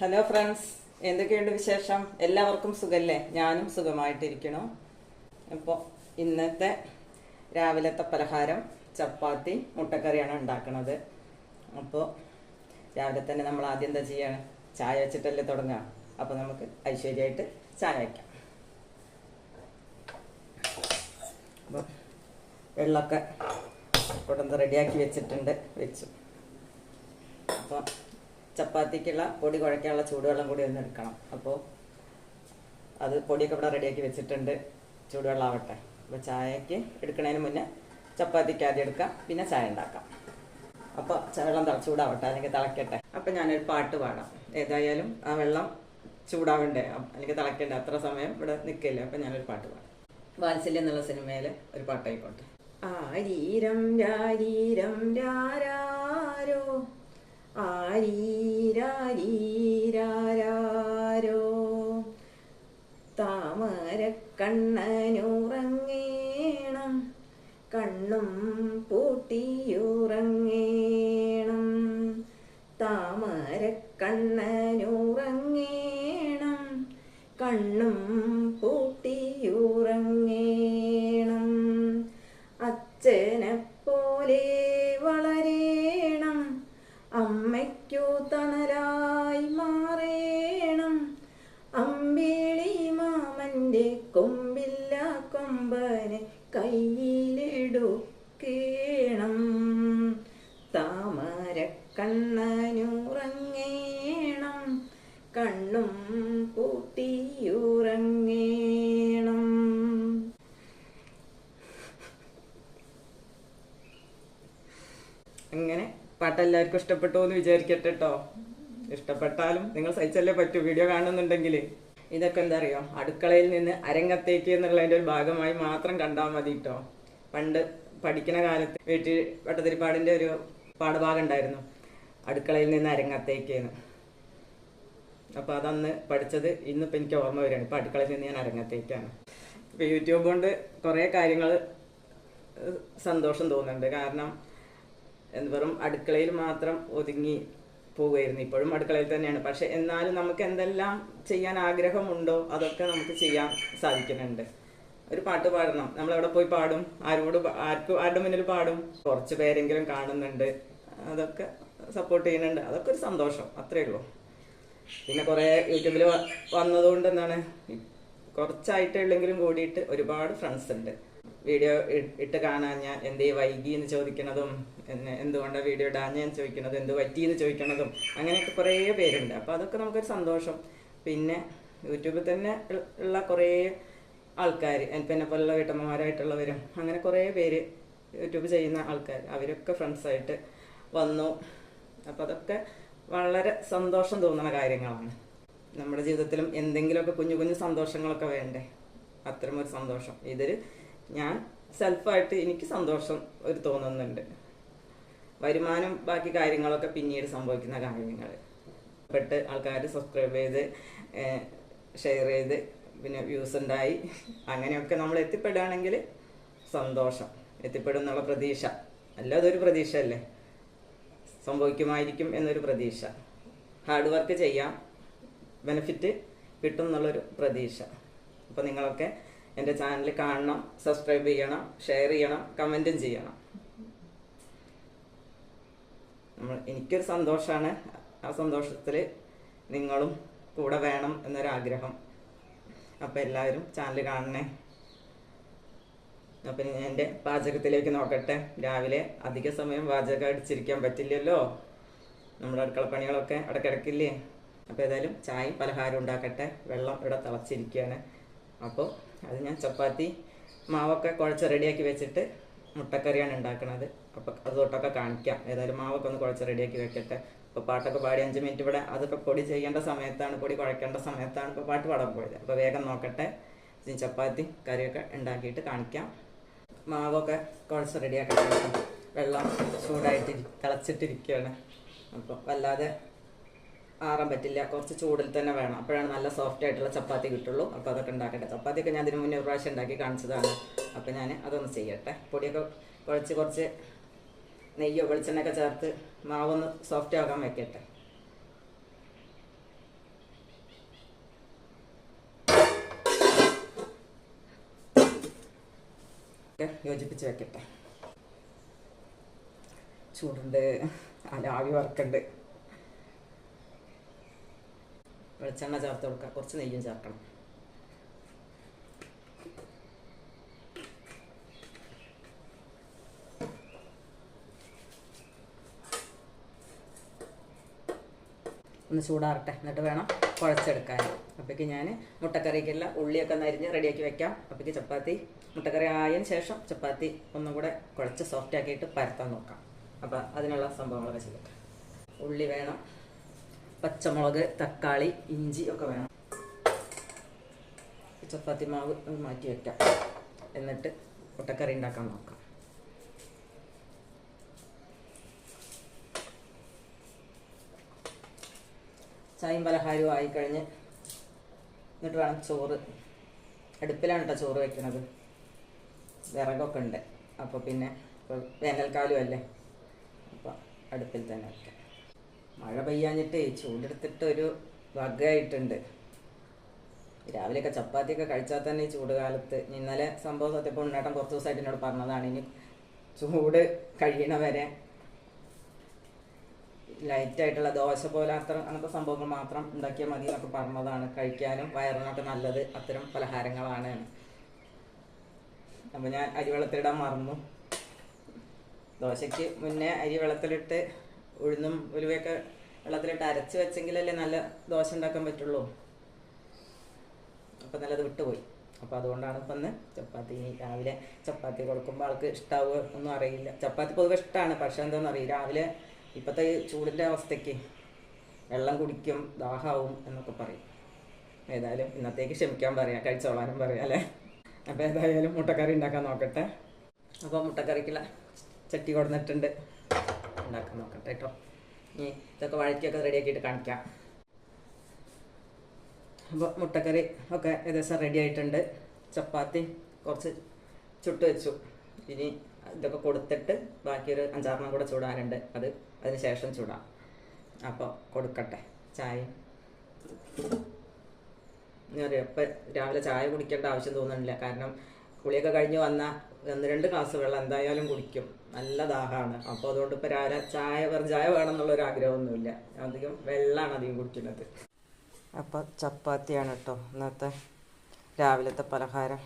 Hello friends എന്തൊക്കെയുണ്ട് വിശേഷം? എല്ലാവർക്കും സുഖല്ലേ? ഞാനും സുഖമായിട്ടിരിക്കണു അപ്പോൾ ഇന്നത്തെ രാവിലത്തെ പലഹാരം ചപ്പാത്തി മുട്ടക്കറിയാണ് ഉണ്ടാക്കുന്നത് അപ്പോൾ രാവിലെ തന്നെ നമ്മൾ ആദ്യം എന്താ ചെയ്യാണ് ചായ വെച്ചിട്ടല്ലേ തുടങ്ങുക അപ്പോൾ നമുക്ക് ഐശ്വര്യമായിട്ട് ചായ വയ്ക്കാം അപ്പോൾ വെള്ളമൊക്കെ കൊണ്ടുവന്ന് റെഡിയാക്കി വെച്ചിട്ടുണ്ട്. വെച്ചു. അപ്പോൾ ചപ്പാത്തിക്കുള്ള പൊടി കുഴയ്ക്കാനുള്ള ചൂടുവെള്ളം കൂടി ഒന്ന് എടുക്കണം. അപ്പോൾ അത് പൊടിയൊക്കെ ഇവിടെ റെഡിയാക്കി വെച്ചിട്ടുണ്ട്. ചൂടുവെള്ളം ആവട്ടെ അപ്പോൾ ചായക്ക് എടുക്കുന്നതിന് മുന്നേ ചപ്പാത്തിക്ക് ആദ്യം എടുക്കാം. പിന്നെ ചായ ഉണ്ടാക്കാം. അപ്പോൾ വെള്ളം തിള ചൂടാവട്ടെ. അല്ലെങ്കിൽ തിളക്കട്ടെ. അപ്പോൾ ഞാനൊരു പാട്ട് പാടാം. ഏതായാലും ആ വെള്ളം ചൂടാവണ്ടേ? അല്ലെങ്കിൽ തിളക്കണ്ടേ? അത്ര സമയം ഇവിടെ നിൽക്കില്ല അപ്പം ഞാനൊരു പാട്ട് പാടാം. വാത്സല്യം എന്നുള്ള സിനിമയിലെ ഒരു പാട്ടായിക്കോട്ടെ. ആരീരം രാരീരം രാരാരോ ആരീരാരീരാരോ താമരക്കണ്ണനുറങ്ങേണം. കണ്ണും പൂട്ടിയുറങ്ങേണം. താമരക്കണ്ണനുറങ്ങേണം പാട്ട് എല്ലാവർക്കും ഇഷ്ടപ്പെട്ടു എന്ന് വിചാരിക്കട്ടെ കേട്ടോ ഇഷ്ടപ്പെട്ടാലും നിങ്ങൾ സഹിച്ചല്ലേ പറ്റൂ വീഡിയോ കാണുന്നുണ്ടെങ്കിൽ ഇതൊക്കെ എന്താ അറിയോ അടുക്കളയിൽ നിന്ന് അരങ്ങത്തേക്ക് എന്നുള്ളതിന്റെ ഒരു ഭാഗമായി മാത്രം കണ്ടാൽ മതി കേട്ടോ പണ്ട് പഠിക്കുന്ന കാലത്ത് വീട്ടിൽ വട്ടത്തിരിപ്പാടിന്റെ ഒരു പാഠഭാഗം ഉണ്ടായിരുന്നു. അടുക്കളയിൽ നിന്ന് അരങ്ങത്തേക്ക് എന്ന്. അപ്പോൾ അതന്ന് പഠിച്ചത് ഇന്നിപ്പോൾ എനിക്ക് ഓർമ്മ വരികയാണ്. ഇപ്പോൾ അടുക്കളയിൽ നിന്ന് ഞാൻ അരങ്ങത്തേക്കാണ്. ഇപ്പോൾ യൂട്യൂബ് കൊണ്ട് കുറേ കാര്യങ്ങൾ സന്തോഷം തോന്നുന്നുണ്ട്. കാരണം വെറും അടുക്കളയിൽ മാത്രം ഒതുങ്ങി പോവുകയായിരുന്നു. ഇപ്പോഴും അടുക്കളയിൽ തന്നെയാണ്. പക്ഷെ എന്നാലും നമുക്ക് എന്തെല്ലാം ചെയ്യാൻ ആഗ്രഹമുണ്ടോ അതൊക്കെ നമുക്ക് ചെയ്യാൻ സാധിക്കുന്നുണ്ട്. ഒരു പാട്ട് പാടണം. നമ്മൾ അവിടെ പോയി പാടും. ആരോട് ആർക്കും ആരുടെ മുന്നിൽ പാടും. കുറച്ച് പേരെങ്കിലും കാണുന്നുണ്ട്. അതൊക്കെ സപ്പോർട്ട് ചെയ്യുന്നുണ്ട്. അതൊക്കെ ഒരു സന്തോഷം. അത്രേ ഉള്ളൂ. പിന്നെ കുറേ യൂട്യൂബിൽ വന്നതുകൊണ്ട് എന്താണ് കുറച്ചായിട്ടുള്ളെങ്കിലും കൂടിയിട്ട് ഒരുപാട് ഫ്രണ്ട്സ് ഉണ്ട്. വീഡിയോ ഇട്ട് കാണാൻ ഞാൻ എന്തേ വൈകി എന്ന് ചോദിക്കുന്നതും എന്നെ എന്തുകൊണ്ടാണ് വീഡിയോ ഇടാൻ ഞാൻ ചോദിക്കുന്നതും എന്ത് പറ്റി എന്ന് ചോദിക്കണതും അങ്ങനെയൊക്കെ കുറേ പേരുണ്ട്. അപ്പോൾ അതൊക്കെ നമുക്കൊരു സന്തോഷം. പിന്നെ യൂട്യൂബിൽ തന്നെ ഉള്ള- കുറേ ആൾക്കാർ എന്നെ പോലുള്ള വീട്ടമ്മമാരായിട്ടുള്ളവരും അങ്ങനെ കുറേ പേര് യൂട്യൂബ് ചെയ്യുന്ന ആൾക്കാർ അവരൊക്കെ ഫ്രണ്ട്സായിട്ട് വന്നു. അപ്പോൾ അതൊക്കെ വളരെ സന്തോഷം തോന്നുന്ന കാര്യങ്ങളാണ്. നമ്മുടെ ജീവിതത്തിലും എന്തെങ്കിലുമൊക്കെ കുഞ്ഞു കുഞ്ഞു സന്തോഷങ്ങളൊക്കെ വേണ്ടേ? അത്തരമൊരു സന്തോഷം. ഇതിൽ ഞാൻ സെൽഫായിട്ട് എനിക്ക് സന്തോഷം ഒരു തോന്നുന്നുണ്ട്. വരുമാനം ബാക്കി കാര്യങ്ങളൊക്കെ പിന്നീട് സംഭവിക്കുന്ന കാര്യങ്ങൾ പെട്ട് ആൾക്കാർ സബ്സ്ക്രൈബ് ചെയ്ത് ഷെയർ ചെയ്ത് പിന്നെ വ്യൂസ് ഉണ്ടായി. അങ്ങനെയൊക്കെ നമ്മൾ എത്തിപ്പെടുകയാണെങ്കിൽ സന്തോഷം. എത്തിപ്പെടും എന്നുള്ള പ്രതീക്ഷ. അല്ലാതൊരു പ്രതീക്ഷ അല്ലേ സംഭവിക്കുമായിരിക്കും എന്നൊരു പ്രതീക്ഷ. ഹാർഡ് വർക്ക് ചെയ്യാം ബെനിഫിറ്റ് കിട്ടും എന്നുള്ളൊരു പ്രതീക്ഷ. അപ്പോൾ നിങ്ങളൊക്കെ എന്റെ ചാനൽ കാണണം സബ്സ്ക്രൈബ് ചെയ്യണം ഷെയർ ചെയ്യണം കമന്റും ചെയ്യണം. നമ്മൾ എനിക്കൊരു സന്തോഷമാണ് ആ സന്തോഷത്തിൽ നിങ്ങളും കൂടെ വേണം എന്നൊരാഗ്രഹം. അപ്പോൾ എല്ലാവരും ചാനൽ കാണണേ. അപ്പം എന്റെ പാചകത്തിലേക്ക് നോക്കട്ടെ. രാവിലെ അധിക സമയം പാചകം അടിച്ചിരിക്കാൻ പറ്റില്ലല്ലോ. നമ്മുടെ അടുക്കള പണികളൊക്കെ അടക്കിടക്കില്ലേ? അപ്പോൾ ഏതായാലും ചായയും പലഹാരം ഉണ്ടാക്കട്ടെ. വെള്ളം ഇവിടെ തിളച്ചിരിക്കുകയാണ്. അപ്പോൾ അത് ഞാൻ ചപ്പാത്തി മാവൊക്കെ കുഴച്ച് റെഡിയാക്കി വെച്ചിട്ട് മുട്ടക്കറിയാണ് ഉണ്ടാക്കുന്നത് അപ്പോൾ അത് തൊട്ടൊക്കെ കാണിക്കാം. ഏതായാലും മാവൊക്കെ ഒന്ന് കുഴച്ച് റെഡിയാക്കി വെക്കട്ടെ. അപ്പോൾ പാട്ടൊക്കെ പാടി അഞ്ച് മിനിറ്റ് ഇവിടെ അതൊക്കെ പൊടി ചെയ്യേണ്ട സമയത്താണ് പൊടി കുഴക്കേണ്ട സമയത്താണ് ഇപ്പോൾ പാട്ട് പാടാൻ പോയത്. അപ്പോൾ വേഗം നോക്കട്ടെ. ചപ്പാത്തി കറിയൊക്കെ ഉണ്ടാക്കിയിട്ട് കാണിക്കാം. മാവൊക്കെ കുഴച്ച് റെഡിയാക്കട്ടെ വെള്ളം ചൂടായിട്ട് തിളച്ചിട്ടിരിക്കുകയാണ്. അപ്പോൾ വല്ലാതെ ആറാൻ പറ്റില്ല. കുറച്ച് ചൂടിൽ തന്നെ വേണം. അപ്പോഴാണ് നല്ല സോഫ്റ്റ് ആയിട്ടുള്ള ചപ്പാത്തി കിട്ടുള്ളൂ. അപ്പോൾ അതൊക്കെ ഉണ്ടാക്കട്ടെ. ചപ്പാത്തിയൊക്കെ ഞാൻ അതിന് മുന്നേ ഒരു പ്രാവശ്യം ഉണ്ടാക്കി കാണിച്ചതാണ്. അപ്പോൾ ഞാൻ അതൊന്ന് ചെയ്യട്ടെ. പൊടിയൊക്കെ കുഴച്ച് കുറച്ച് നെയ്യോ വെളിച്ചെണ്ണയൊക്കെ ചേർത്ത് മാവൊന്ന് സോഫ്റ്റ് ആകാൻ വെക്കട്ടെ. യോജിപ്പിച്ച് വെക്കട്ടെ. ചൂടുണ്ട്. അല്ല ആവി വറക്കുണ്ട്. വെളിച്ചെണ്ണ ചേർത്ത് കൊടുക്കുക. കുറച്ച് നെയ്യും ചേർക്കണം. ഒന്ന് ചൂടാറട്ടെ. എന്നിട്ട് വേണം കുഴച്ചെടുക്കാൻ. അപ്പോഴേക്ക് ഞാൻ മുട്ടക്കറിക്കെല്ലാം ഉള്ളിയൊക്കെ നരിഞ്ഞ് റെഡിയാക്കി വെക്കാം. അപ്പോഴേക്ക് ചപ്പാത്തി. മുട്ടക്കറി ആയതിന് ശേഷം ചപ്പാത്തി ഒന്നും കൂടെ കുഴച്ച് സോഫ്റ്റ് ആക്കിയിട്ട് പരത്താൻ നോക്കാം. അപ്പോൾ അതിനുള്ള സംഭവങ്ങളൊക്കെ ചെയ്യാം. ഉള്ളി വേണം. പച്ചമുളക് തക്കാളി ഇഞ്ചി ഒക്കെ വേണം. ചപ്പാത്തി മാവ് മാറ്റി വെക്കാം. എന്നിട്ട് മുട്ടക്കറി ഉണ്ടാക്കാൻ നോക്കാം. ചായയും പലഹാരവും ആയിക്കഴിഞ്ഞ് എന്നിട്ട് വേണം ചോറ്. അടുപ്പിലാണ് കേട്ടോ ചോറ് വെക്കണത്. വിറകൊക്കെ ഉണ്ട്. അപ്പോൾ പിന്നെ ഇപ്പോൾ വേനൽക്കാലം അല്ലേ? അപ്പോൾ അടുപ്പിൽ തന്നെ വെക്കാം. മഴ പെയ്യാഞ്ഞിട്ട് ചൂടെടുത്തിട്ട് ഒരു വകയായിട്ടുണ്ട്. രാവിലെയൊക്കെ ചപ്പാത്തിയൊക്കെ കഴിച്ചാൽ തന്നെ ഈ ചൂട് കാലത്ത് ഇന്നലെ സംഭവം സത്യപ്പോൾ ഉണ്ടാട്ടം കുറച്ച് ദിവസമായിട്ട് എന്നോട് പറഞ്ഞതാണ് ഇനി ചൂട് കഴിയണ വരെ. ലൈറ്റ് ആയിട്ടുള്ള ദോശ പോലെ അത്ര അങ്ങനത്തെ സംഭവങ്ങൾ മാത്രം ഉണ്ടാക്കിയാൽ മതി എന്നൊക്കെ പറഞ്ഞതാണ്. കഴിക്കാനും വയറിനൊക്കെ നല്ലത് അത്തരം പലഹാരങ്ങളാണ്. അപ്പോൾ ഞാൻ അരി വെള്ളത്തിലിടാൻ മറന്നു. ദോശയ്ക്ക് മുന്നേ അരി വെള്ളത്തിലിട്ട് ഉഴുന്നും ഉലുവയൊക്കെ വെള്ളത്തിലിട്ട് അരച്ച് വെച്ചെങ്കിലല്ലേ നല്ല ദോശ ഉണ്ടാക്കാൻ പറ്റുള്ളൂ. അപ്പം നല്ലത് വിട്ടുപോയി. അപ്പോൾ അതുകൊണ്ടാണ് ഇപ്പം ചപ്പാത്തി. രാവിലെ ചപ്പാത്തി കൊടുക്കുമ്പോൾ ആൾക്ക് ഇഷ്ടാവുക ഒന്നും അറിയില്ല. ചപ്പാത്തി പൊതുവെ ഇഷ്ടമാണ് പക്ഷെ എന്താണെന്ന് അറിയില്ല. രാവിലെ ഇപ്പോഴത്തെ ചൂടിന്റെ അവസ്ഥയ്ക്ക് വെള്ളം കുടിക്കും ദാഹാവും എന്നൊക്കെ പറയും. ഏതായാലും ഇന്നത്തേക്ക് ക്ഷമിക്കാൻ പറയാം കഴിച്ചോളാനും പറയാം അല്ലേ? അപ്പോൾ ഏതായാലും മുട്ടക്കറി ഉണ്ടാക്കാൻ നോക്കട്ടെ. അപ്പോൾ മുട്ടക്കറിക്കുള്ള ചട്ടി കൊടുന്നിട്ടുണ്ട്. ഉണ്ടാക്കാൻ നോക്കട്ടെ കേട്ടോ ഇനി ഇതൊക്കെ വഴറ്റിയൊക്കെ റെഡിയാക്കിയിട്ട് കാണിക്കാം. അപ്പോൾ മുട്ടക്കറി ഒക്കെ ഏകദേശം റെഡി ആയിട്ടുണ്ട്. ചപ്പാത്തി കുറച്ച് ചുട്ട് വെച്ചു. ഇനി ഇതൊക്കെ കൊടുത്തിട്ട് ബാക്കിയൊരു അഞ്ചാറെണ്ണം കൂടെ ചൂടാനുണ്ട് അത് അതിന് ശേഷം ചൂടാം. അപ്പോൾ കൊടുക്കട്ടെ ചായ. ഞാൻ ഇപ്പം രാവിലെ ചായ കുടിക്കേണ്ട ആവശ്യം തോന്നുന്നില്ല. കാരണം കുളിയൊക്കെ കഴിഞ്ഞ് വന്ന ഒന്ന് രണ്ട് ഗ്ലാസ് വെള്ളം എന്തായാലും കുടിക്കും. നല്ല ദാഹമാണ്. അപ്പോൾ അതുകൊണ്ട് ഇപ്പോൾ രാവിലെ ചായ വെറും ചായ വേണം എന്നുള്ളൊരു ആഗ്രഹമൊന്നുമില്ല അധികം വെള്ളമാണ് അധികം കുടിക്കുന്നത്. അപ്പോൾ ചപ്പാത്തിയാണ് കേട്ടോ ഇന്നത്തെ രാവിലത്തെ പലഹാരം.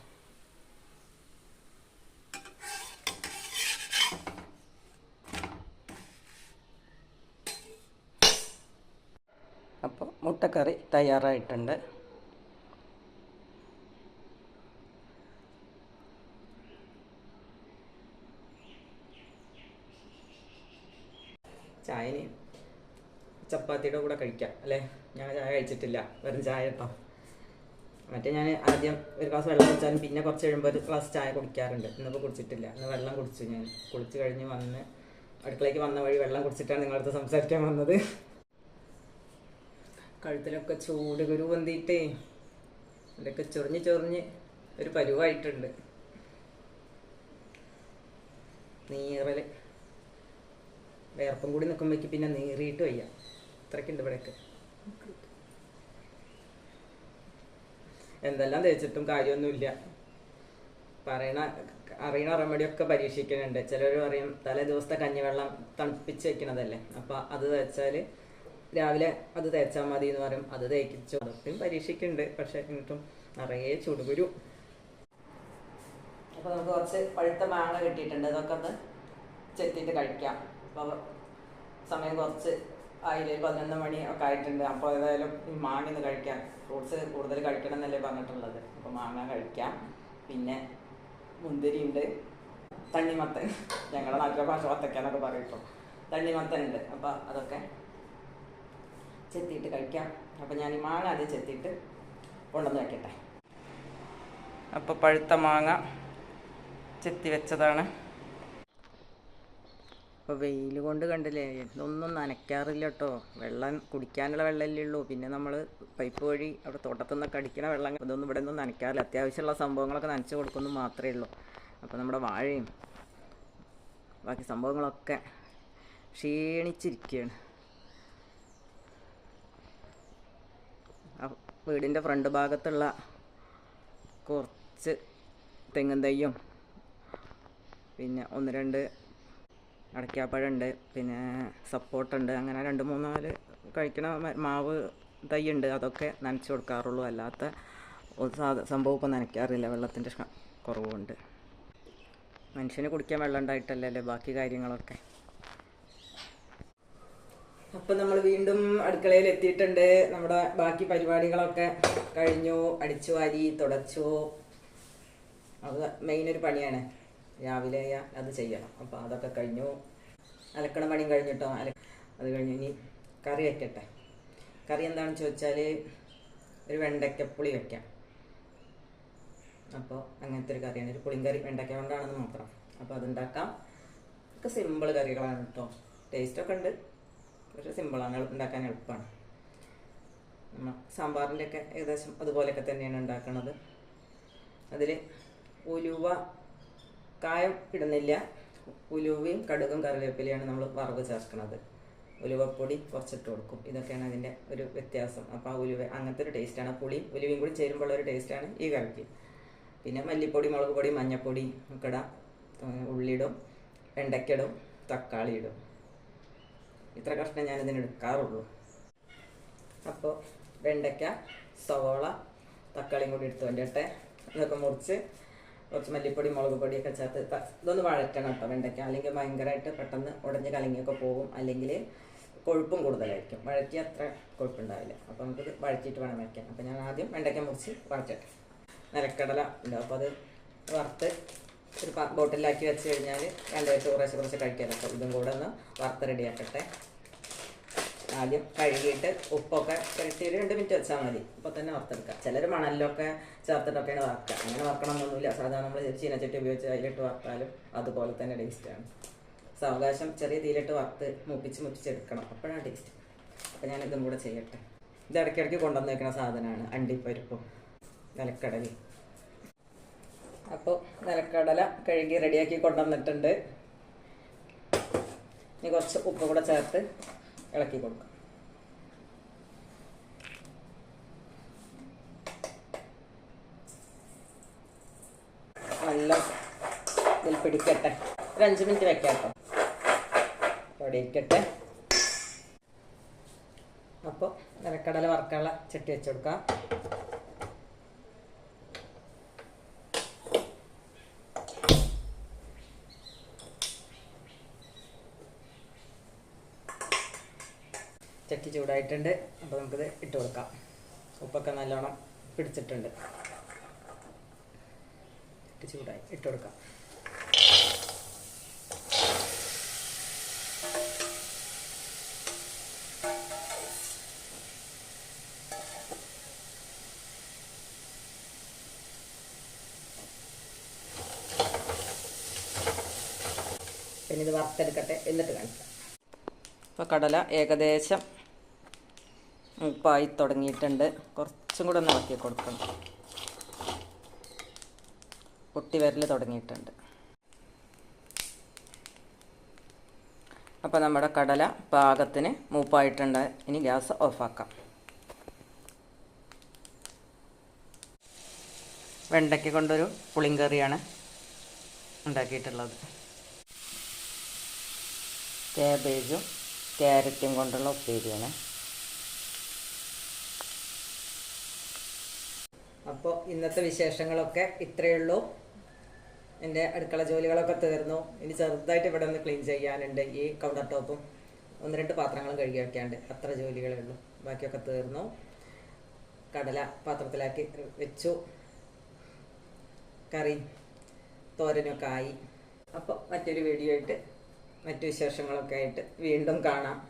അപ്പോൾ മുട്ടക്കറി തയ്യാറായിട്ടുണ്ട്. ചായന് ചപ്പാത്തിയുടെ കൂടെ കഴിക്കാം അല്ലേ? ഞാൻ ചായ കഴിച്ചിട്ടില്ല വെറും ചായ കേട്ടോ. മറ്റേ ഞാൻ ആദ്യം ഒരു ഗ്ലാസ് വെള്ളം കുടിച്ചാലും പിന്നെ കുറച്ച് കഴിയുമ്പോൾ ഒരു ഗ്ലാസ് ചായ കുടിക്കാറുണ്ട്. ഇന്നിപ്പോൾ കുടിച്ചിട്ടില്ല. ഇന്ന് വെള്ളം കുടിച്ചു ഞാൻ. കുളിച്ച് കഴിഞ്ഞ് വന്ന് അടുക്കളയ്ക്ക് വന്ന വഴി വെള്ളം കുടിച്ചിട്ടാണ് നിങ്ങളടുത്ത് സംസാരിക്കാൻ വന്നത്. കഴുത്തിലൊക്കെ ചൂട് ഗുരു പൊന്തിയിട്ടേ ഇതൊക്കെ ചൊറിഞ്ഞ് ചൊറിഞ്ഞ് ഒരു പരുവായിട്ടുണ്ട്. നീറൽ. വേർപ്പം കൂടി നിൽക്കുമ്പോഴേക്ക് പിന്നെ നീറിയിട്ട് വയ്യ. അത്രയ്ക്കുണ്ട് ഇവിടെയൊക്കെ. എന്തെല്ലാം തേച്ചിട്ടും കാര്യമൊന്നുമില്ല. പറയണ അറിയണ റെമഡിയൊക്കെ പരീക്ഷിക്കുന്നുണ്ട് ചിലർ പറയും തലേ ദിവസത്തെ കഞ്ഞിവെള്ളം തണുപ്പിച്ച് വെക്കണതല്ലേ. അപ്പോൾ അത് തേച്ചാൽ രാവിലെ അത് തേച്ചാൽ മതി എന്ന് പറയും. അത് തേക്കിച്ചു അതൊക്കെയും പരീക്ഷിക്കുന്നുണ്ട് പക്ഷെ എന്നിട്ടും നിറയെ ചുടുകുരു. അപ്പോൾ നമുക്ക് കുറച്ച് പഴുത്ത മാങ്ങ കിട്ടിയിട്ടുണ്ട്. അതൊക്കെ ഒന്ന് ചെത്തിയിട്ട് കഴിക്കാം. അപ്പോൾ സമയം കുറച്ച് ആയില്ലേ? പതിനൊന്ന് മണി ഒക്കെ ആയിട്ടുണ്ട്. അപ്പോൾ ഏതായാലും ഈ മാങ്ങ ഒന്ന് കഴിക്കാം. ഫ്രൂട്ട്സ് കൂടുതൽ കഴിക്കണം എന്നല്ലേ പറഞ്ഞിട്ടുള്ളത്. അപ്പോൾ മാങ്ങ കഴിക്കാം. പിന്നെ മുന്തിരിയുണ്ട്. തണ്ണിമത്തൻ. ഞങ്ങളുടെ നാട്ടിലെ ഭാഷ വത്തക്കാന്നൊക്കെ പറയും ഇപ്പോൾ തണ്ണിമത്തൻ ഉണ്ട്. അപ്പോൾ അതൊക്കെ ചെത്തിയിട്ട് കഴിക്കാം. അപ്പോൾ ഞാൻ ഈ മാങ്ങ ആദ്യം ചെത്തിയിട്ട് കൊണ്ടുവന്ന് വയ്ക്കട്ടെ അപ്പോൾ പഴുത്ത മാങ്ങ ചെത്തി വെച്ചതാണ്. അപ്പോൾ വെയിൽ കൊണ്ട് കണ്ടില്ലേ? ഇതൊന്നും നനയ്ക്കാറില്ല കേട്ടോ വെള്ളം കുടിക്കാനുള്ള വെള്ളമല്ലേ ഉള്ളൂ. പിന്നെ നമ്മൾ പൈപ്പ് വഴി അവിടെ തോട്ടത്തു നിന്നൊക്കെ അടിക്കണ വെള്ളം ഇതൊന്നും ഇവിടെ ഒന്നും നനയ്ക്കാറില്ല. അത്യാവശ്യമുള്ള സംഭവങ്ങളൊക്കെ നനച്ച് കൊടുക്കുന്നു മാത്രമേ ഉള്ളൂ. അപ്പോൾ നമ്മുടെ വാഴയും ബാക്കി സംഭവങ്ങളൊക്കെ ക്ഷീണിച്ചിരിക്കുകയാണ്. വീടിന്റെ ഫ്രണ്ട് ഭാഗത്തുള്ള കുറച്ച് തെങ്ങും തയ്യും പിന്നെ ഒന്ന് രണ്ട് അടയ്ക്കാപ്പഴമുണ്ട് പിന്നെ സപ്പോർട്ടുണ്ട്. അങ്ങനെ രണ്ട് മൂന്നാൽ കഴിക്കണ മാവ് മാവ് ഉണ്ട് അതൊക്കെ നനച്ച് കൊടുക്കാറുള്ളൂ. അല്ലാത്ത സംഭവം ഇപ്പം നനയ്ക്കാറില്ല. വെള്ളത്തിന്റെ കുറവുണ്ട് മനുഷ്യന് കുടിക്കാൻ വെള്ളം ഉണ്ടായിട്ടല്ലേ ബാക്കി കാര്യങ്ങളൊക്കെ. അപ്പം നമ്മൾ വീണ്ടും അടുക്കളയിൽ എത്തിയിട്ടുണ്ട്. നമ്മുടെ ബാക്കി പരിപാടികളൊക്കെ കഴിഞ്ഞു. അടിച്ചു വാരി തുടച്ചു. അത് മെയിൻ ഒരു പണിയാണ്. രാവിലെ അത് ചെയ്യണം. അപ്പോൾ അതൊക്കെ കഴിഞ്ഞു. അലക്കണ പണിയും കഴിഞ്ഞിട്ടോ അല അത് കഴിഞ്ഞ്. ഇനി കറി വയ്ക്കട്ടെ. കറി എന്താണെന്ന് ചോദിച്ചാൽ ഒരു വെണ്ടയ്ക്കപ്പുളി വയ്ക്കാം. അപ്പോൾ അങ്ങനത്തെ ഒരു കറിയാണ്. ഒരു പുളിങ്കറി വെണ്ടയ്ക്ക കൊണ്ടാണെന്ന് മാത്രം. അപ്പോൾ അതുണ്ടാക്കാം. ഒക്കെ സിമ്പിൾ കറികളാണ് കേട്ടോ ടേസ്റ്റൊക്കെ ഉണ്ട്. പക്ഷെ സിമ്പിളാണ് ഉണ്ടാക്കാൻ എളുപ്പമാണ്. നമ്മൾ സാമ്പാറിന്റെ ഒക്കെ ഏകദേശം അതുപോലെയൊക്കെ തന്നെയാണ് ഉണ്ടാക്കുന്നത് അതിൽ ഉലുവ കായം ഇടുന്നില്ല. ഉലുവയും കടുകും കറിവേപ്പിലയാണ് നമ്മൾ വറവ് ചേർക്കുന്നത് ഉലുവപ്പൊടി കുറച്ചിട്ട് കൊടുക്കും. ഇതൊക്കെയാണ് അതിന്റെ ഒരു വ്യത്യാസം. അപ്പോൾ ആ ഉലുവ അങ്ങനത്തെ ഒരു ടേസ്റ്റാണ് പുളിയും ഉലുവയും കൂടി ചേരുമ്പോഴുള്ള ഒരു ടേസ്റ്റാണ് ഈ കറിക്ക്. പിന്നെ മല്ലിപ്പൊടി മുളക് പൊടി മഞ്ഞൾപ്പൊടി ഒക്കെ ഇടാം. ഉള്ളിയിടും തക്കാളി ഇടും. ഇത്ര കഷ്ണം ഞാനിതിന് എടുക്കാറുള്ളൂ. അപ്പോൾ വെണ്ടയ്ക്ക സവോള തക്കാളിയും കൂടി എടുത്ത് കൊണ്ടിട്ടെ ഇതൊക്കെ മുറിച്ച് കുറച്ച് മല്ലിപ്പൊടി മുളക് പൊടിയൊക്കെ ചേർത്ത് ഇതൊന്ന് വഴറ്റണം കേട്ടോ വെണ്ടയ്ക്ക. അല്ലെങ്കിൽ ഭയങ്കരമായിട്ട് പെട്ടെന്ന് ഉടഞ്ഞ് കലങ്ങിയൊക്കെ പോകും. അല്ലെങ്കിൽ കൊഴുപ്പും കൂടുതലായിരിക്കും. വഴറ്റി അത്ര കൊഴുപ്പുണ്ടാവില്ല. അപ്പോൾ നമുക്കിത് വഴറ്റിയിട്ട് വേണം വയ്ക്കാൻ അപ്പോൾ ഞാൻ ആദ്യം വെണ്ടയ്ക്ക മുറിച്ച് വഴറ്റട്ടെ നിലക്കടല ഉണ്ട് അപ്പോൾ അത് വറുത്ത് ഒരു ബോട്ടിലാക്കി വെച്ച് കഴിഞ്ഞാൽ രണ്ടായിട്ട് കുറേശ്ശെ കുറച്ച് കഴിക്കാനൊക്കെ ഇതും കൂടെ ഒന്ന് വറുത്ത് റെഡിയാക്കട്ടെ ആദ്യം കഴുകിയിട്ട് ഉപ്പൊക്കെ പുരട്ടി ഒരു രണ്ട് മിനിറ്റ് വെച്ചാൽ മതി. ഇപ്പൊ തന്നെ വറുത്തെടുക്കാം. ചിലർ മണലിലൊക്കെ ചേർത്തിട്ടൊക്കെയാണ് വറുക്കുക. അങ്ങനെ വറക്കണമെന്നൊന്നുമില്ല സാധാരണ നമ്മൾ ചീനച്ചട്ടി ഉപയോഗിച്ച് അതിലിട്ട് വറുത്താലും അതുപോലെ തന്നെ ടേസ്റ്റാണ് സാവകാശം ചെറിയ തീയിലിട്ട് വറുത്ത് മുപ്പിച്ച് മുപ്പിച്ചെടുക്കണം അപ്പോഴാണ് ടേസ്റ്റ് അപ്പോൾ ഞാൻ ഇതും കൂടെ ചെയ്യട്ടെ. ഇത് ഇടയ്ക്കിടയ്ക്ക് കൊണ്ടുവന്ന് സാധനമാണ്. അണ്ടിപ്പരിപ്പും നിലക്കടലയും അപ്പോൾ നിലക്കടല കഴുകി റെഡിയാക്കി കൊണ്ടുവന്നിട്ടുണ്ട്. ഇനി കുറച്ച് ഉപ്പ് കൂടെ ചേർത്ത് ഇളക്കി കൊടുക്കുക നല്ല ഇതിൽ പിടിക്കട്ടെ. ഒരു അഞ്ച് മിനിറ്റ് വെക്കാം കേട്ടോ. അപ്പോൾ നിലക്കടല വറക്കാനുള്ള ചട്ടി വെച്ച് കൊടുക്കാം. ചട്ടി ചൂടായിട്ടുണ്ട്. അപ്പോൾ നമുക്കിത് ഇട്ട് കൊടുക്കാം. ഉപ്പൊക്കെ നല്ലോണം പിടിച്ചിട്ടുണ്ട്. ഇട്ട് ചൂടായി. ഇട്ട് കൊടുക്കാം. പിന്നെ ഇത് വറുത്തെടുക്കട്ടെ. എന്നിട്ട് കാണിക്കാം. ഇപ്പോൾ കടല ഏകദേശം മൂപ്പായി തുടങ്ങിയിട്ടുണ്ട്. കുറച്ചും കൂടെ ഒന്ന് ഇളക്കി കൊടുക്കണം. പൊട്ടി വരൽ തുടങ്ങിയിട്ടുണ്ട്. അപ്പോൾ നമ്മുടെ കടല പാകത്തിന് മൂപ്പായിട്ടുണ്ട്. ഇനി ഗ്യാസ് ഓഫാക്കാം. വെണ്ടയ്ക്ക കൊണ്ടൊരു പുളിങ്കറിയാണ് ഉണ്ടാക്കിയിട്ടുള്ളത്. കാബേജും ക്യാരറ്റും കൊണ്ടുള്ള ഉപ്പേരിയാണ്. അപ്പോൾ ഇന്നത്തെ വിശേഷങ്ങളൊക്കെ ഇത്രയേ ഉള്ളൂ. എന്റെ അടുക്കള ജോലികളൊക്കെ തീർന്നു. ഇനി ചെറുതായിട്ട് ഇവിടെ ഒന്ന് ക്ലീൻ ചെയ്യാനുണ്ട് ഈ കൗണ്ടർ ടോപ്പും. ഒന്ന് രണ്ട് പാത്രങ്ങളും കഴുകി വയ്ക്കാണ്ട് അത്ര ജോലികളേ ഉള്ളൂ. ബാക്കിയൊക്കെ തീർന്നു. കടല പാത്രത്തിലാക്കി വെച്ചു. കറി തോരനൊക്കെ ആയി. അപ്പോൾ മറ്റൊരു വീഡിയോ ആയിട്ട് മറ്റു വിശേഷങ്ങളൊക്കെ ആയിട്ട് വീണ്ടും കാണാം.